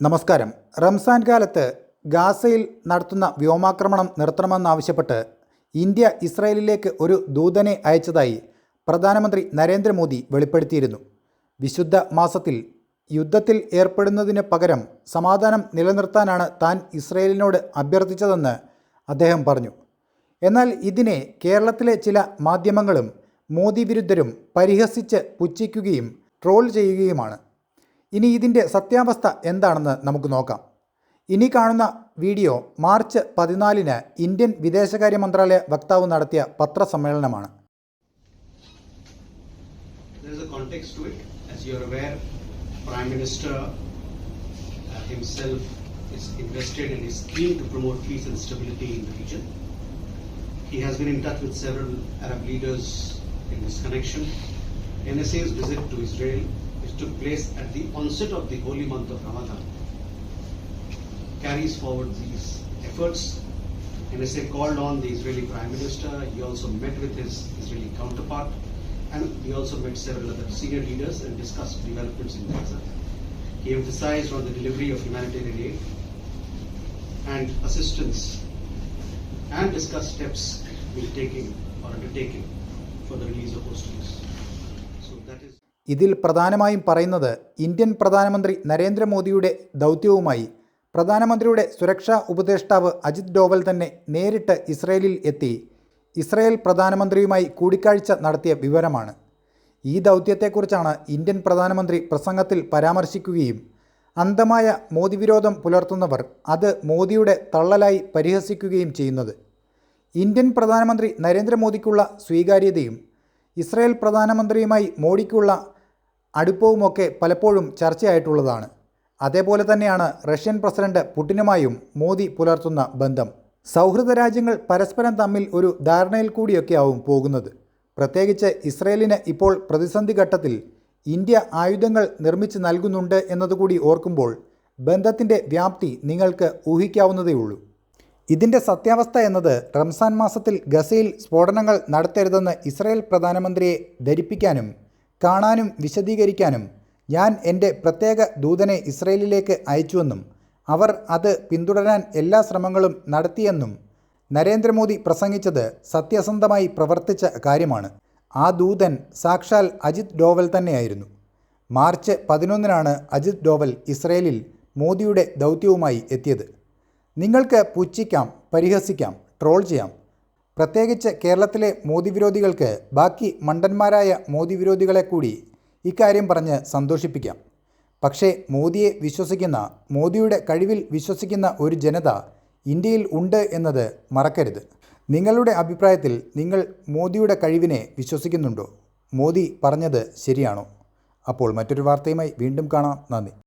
നമസ്കാരം. റംസാൻ കാലത്ത് ഗാസയിൽ നടത്തുന്ന വ്യോമാക്രമണം നിർത്തണമെന്നാവശ്യപ്പെട്ട് ഇന്ത്യ ഇസ്രായേലിലേക്ക് ഒരു ദൂതനെ അയച്ചതായി പ്രധാനമന്ത്രി നരേന്ദ്രമോദി വെളിപ്പെടുത്തിയിരുന്നു. വിശുദ്ധ മാസത്തിൽ യുദ്ധത്തിൽ ഏർപ്പെടുന്നതിന് പകരം സമാധാനം നിലനിർത്താനാണ് താൻ ഇസ്രയേലിനോട് അഭ്യർത്ഥിച്ചതെന്ന് അദ്ദേഹം പറഞ്ഞു. എന്നാൽ ഇതിനെ കേരളത്തിലെ ചില മാധ്യമങ്ങളും മോദി വിരുദ്ധരും പരിഹസിച്ച് പുച്ഛിക്കുകയും ട്രോൾ ചെയ്യുകയുമാണ്. ഇനി ഇതിന്റെ സത്യാവസ്ഥ എന്താണെന്ന് നമുക്ക് നോക്കാം ഇനി കാണുന്ന വീഡിയോ മാർച്ച് പതിനാലിന് ഇന്ത്യൻ വിദേശകാര്യ മന്ത്രാലയ വക്താവ് നടത്തിയ പത്രസമ്മേളനമാണ് Prime Minister uh, himself is invested and is keen to promote peace and stability in the region. He has been in touch with several Arab leaders in this connection. NSA's visit to Israel, which took place at the onset of the holy month of Ramadan, carries forward these efforts. NSA called on the Israeli Prime Minister. He also met with his Israeli counterpart and he also met several other senior leaders and discussed developments in Gaza. He emphasized on the delivery of humanitarian aid and assistance and discussed steps being taken or undertaken for the release of hostages. So that is ഇതിൽ പ്രധാനമായും പറയുന്നത് Indian പ്രധാനമന്ത്രി നരേന്ദ്രമോദിയുടെ ദൗത്യവുമായി. പ്രധാനമന്ത്രിയുടെ സുരക്ഷാ ഉപദേഷ്ടാവ് അജിത് ഡോവൽ തന്നെ നേരിട്ട് ഇസ്രയേലിൽ എത്തി. ഇസ്രയേൽ പ്രധാനമന്ത്രിയുമായി കൂടിക്കാഴ്ച നടത്തിയ വിവരമാണ്. ഈ ദൗത്യത്തെക്കുറിച്ചാണ് ഇന്ത്യൻ പ്രധാനമന്ത്രി പ്രസംഗത്തിൽ പരാമർശിക്കുകയും അന്ധമായ മോദി വിരോധം പുലർത്തുന്നവർ അത് മോദിയുടെ തള്ളലായി പരിഹസിക്കുകയും ചെയ്യുന്നത്. ഇന്ത്യൻ പ്രധാനമന്ത്രി നരേന്ദ്രമോദിക്കുള്ള സ്വീകാര്യതയും ഇസ്രായേൽ പ്രധാനമന്ത്രിയുമായി മോഡിക്കുള്ള അടുപ്പവുമൊക്കെ പലപ്പോഴും ചർച്ചയായിട്ടുള്ളതാണ്. അതേപോലെ തന്നെയാണ് റഷ്യൻ പ്രസിഡന്റ് പുടിനുമായും മോദി പുലർത്തുന്ന ബന്ധം. സൗഹൃദ രാജ്യങ്ങൾ പരസ്പരം തമ്മിൽ ഒരു ധാരണയിൽ കൂടിയൊക്കെ ആവും പോകുന്നത്. പ്രത്യേകിച്ച് ഇസ്രയേലിന് ഇപ്പോൾ പ്രതിസന്ധി ഘട്ടത്തിൽ ഇന്ത്യ ആയുധങ്ങൾ നിർമ്മിച്ച് നൽകുന്നുണ്ട് എന്നതുകൂടി ഓർക്കുമ്പോൾ ബന്ധത്തിന്റെ വ്യാപ്തി നിങ്ങൾക്ക് ഊഹിക്കാവുന്നതേയുള്ളൂ. ഇതിന്റെ സത്യാവസ്ഥ എന്നത് റംസാൻ മാസത്തിൽ ഗസയിൽ സ്ഫോടനങ്ങൾ നടത്തരുതെന്ന് ഇസ്രായേൽ പ്രധാനമന്ത്രിയെ ധരിപ്പിക്കാനും കാണാനും വിശദീകരിക്കാനും ഞാൻ എന്റെ പ്രത്യേക ദൂതനെ ഇസ്രയേലിലേക്ക് അയച്ചുവെന്നും അവർ അത് പിന്തുടരാൻ എല്ലാ ശ്രമങ്ങളും നടത്തിയെന്നും നരേന്ദ്രമോദി പ്രസംഗിച്ചത് സത്യസന്ധമായി പ്രവർത്തിച്ച കാര്യമാണ്. ആ ദൂതൻ സാക്ഷാൽ അജിത് ഡോവൽ തന്നെയായിരുന്നു. മാർച്ച് പതിനൊന്നിനാണ് അജിത് ഡോവൽ ഇസ്രയേലിൽ മോദിയുടെ ദൗത്യവുമായി എത്തിയത്. നിങ്ങൾക്ക് പുച്ഛിക്കാം പരിഹസിക്കാം ട്രോൾ ചെയ്യാം. പ്രത്യേകിച്ച് കേരളത്തിലെ മോദി വിരോധികൾക്ക് ബാക്കി മണ്ടന്മാരായ മോദി വിരോധികളെ കൂടി ഇക്കാര്യം പറഞ്ഞ് സന്തോഷിപ്പിക്കാം. പക്ഷേ മോദിയെ വിശ്വസിക്കുന്ന മോദിയുടെ കഴിവിൽ വിശ്വസിക്കുന്ന ഒരു ജനത ഇന്ത്യയിൽ ഉണ്ട് എന്നത് മറക്കരുത്. നിങ്ങളുടെ അഭിപ്രായത്തിൽ നിങ്ങൾ മോദിയുടെ കഴിവിനെ വിശ്വസിക്കുന്നുണ്ടോ? മോദി പറഞ്ഞത് ശരിയാണോ? അപ്പോൾ മറ്റൊരു വാർത്തയുമായി വീണ്ടും കാണാം. നന്ദി.